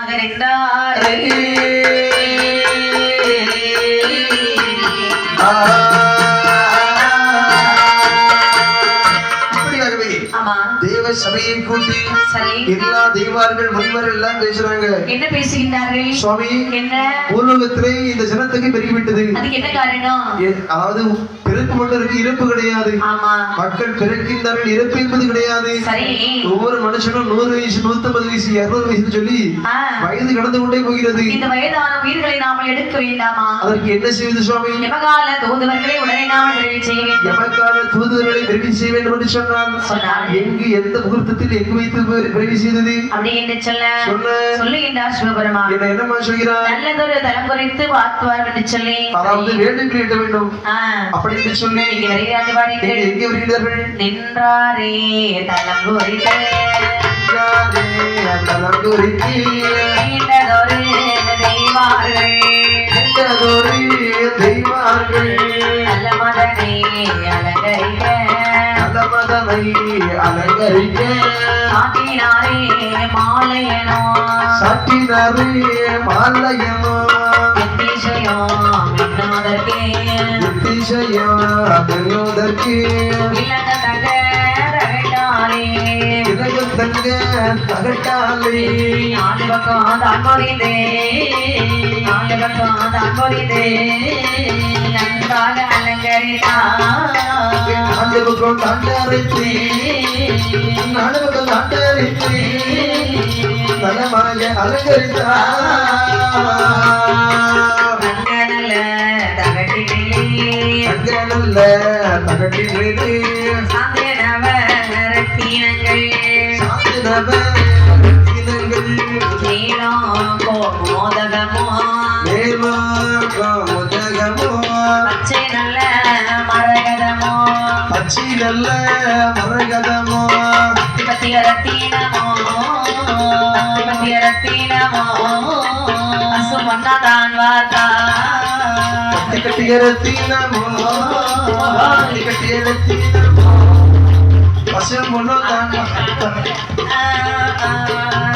மகனின்றார் தேவ சபையை கூட்டி எல்லா தெய்வார்கள் முன்வர் எல்லாம் பேசுறாங்க. என்ன பேசுகின்றார்கள்? சுவாமி என்ன? பூலோகத்திலே இந்த ஜனத்துக்கு பெருகிவிட்டது. அதுக்கு என்ன காரணம்? அதாவது பிறப்பு மட்டும் இருக்கு இறப்பு கிடையாது. மக்கள் பிறக்கின்றார்கள் இறப்பு என்பது கிடையாது. ஒவ்வொரு மனுஷனும் நூறு வயசு நூத்தம்பது வயசு இருநூறு வயசு சொல்லி வயது கடந்து கொண்டே போகிறது. இந்த வயதான உயிர்களை நாம எடுக்க வேண்டாமா அதற்கு என்ன செய்வது சுவாமி? யமகால தூதுவர்களை உடனே நாம விரைவில் செய்ய வேண்டும். எமக்கான தூதுவர்களை பிறவி செய்ய வேண்டும் என்று சொன்னால் சொன்னார். எங்கு எந்த முகூர்த்தத்தில் எங்கு வைத்து செய்தது? அப்படி என்று சொல்ல சொன்ன சொல்லுகின்றார் சிவபெருமா என்ன என்னமா சொல்கிறார்? நல்லதொரு தலம் குறித்து வாழ்த்துவார் என்று சொல்லி. அதாவது வேண்டும் கேட்ட வேண்டும். அப்படி என்று சொல்லி. எங்கே வருகிறார்கள்? நின்றாரே தலம் குறித்து. அலங்கரிக்க சாத்தினாரே மாலையனோ சாட்டினாரே மாலையமோ எத்தீசையோ மின்னோதற்கே திசையம் அதற்கு விளங்க தங்க ரகட்டாரே இலகு தங்க தகட்டாலே. நாலு பக்கம் தான் பொறிந்தே நாலு பக்கம் தான் பொறிந்தே அலங்கரித்தார் நாலு பக்கம் தாண்டரைத்து நாலு அலங்கரித்தார் அங்கனல்ல தகட்டிலே அங்கனல்ல தகட்டிலே ரத்தினங்கள் மோதகமோ நல்ல மரகதமோ பத்திய ரத்தினமோ பத்திய ரத்தினமோ அசு மன்னதான் வார்த்தா. கட்டிய ரத்தினமோ கட்டிய ரத்தினமோ பசும் முன்னோ தான்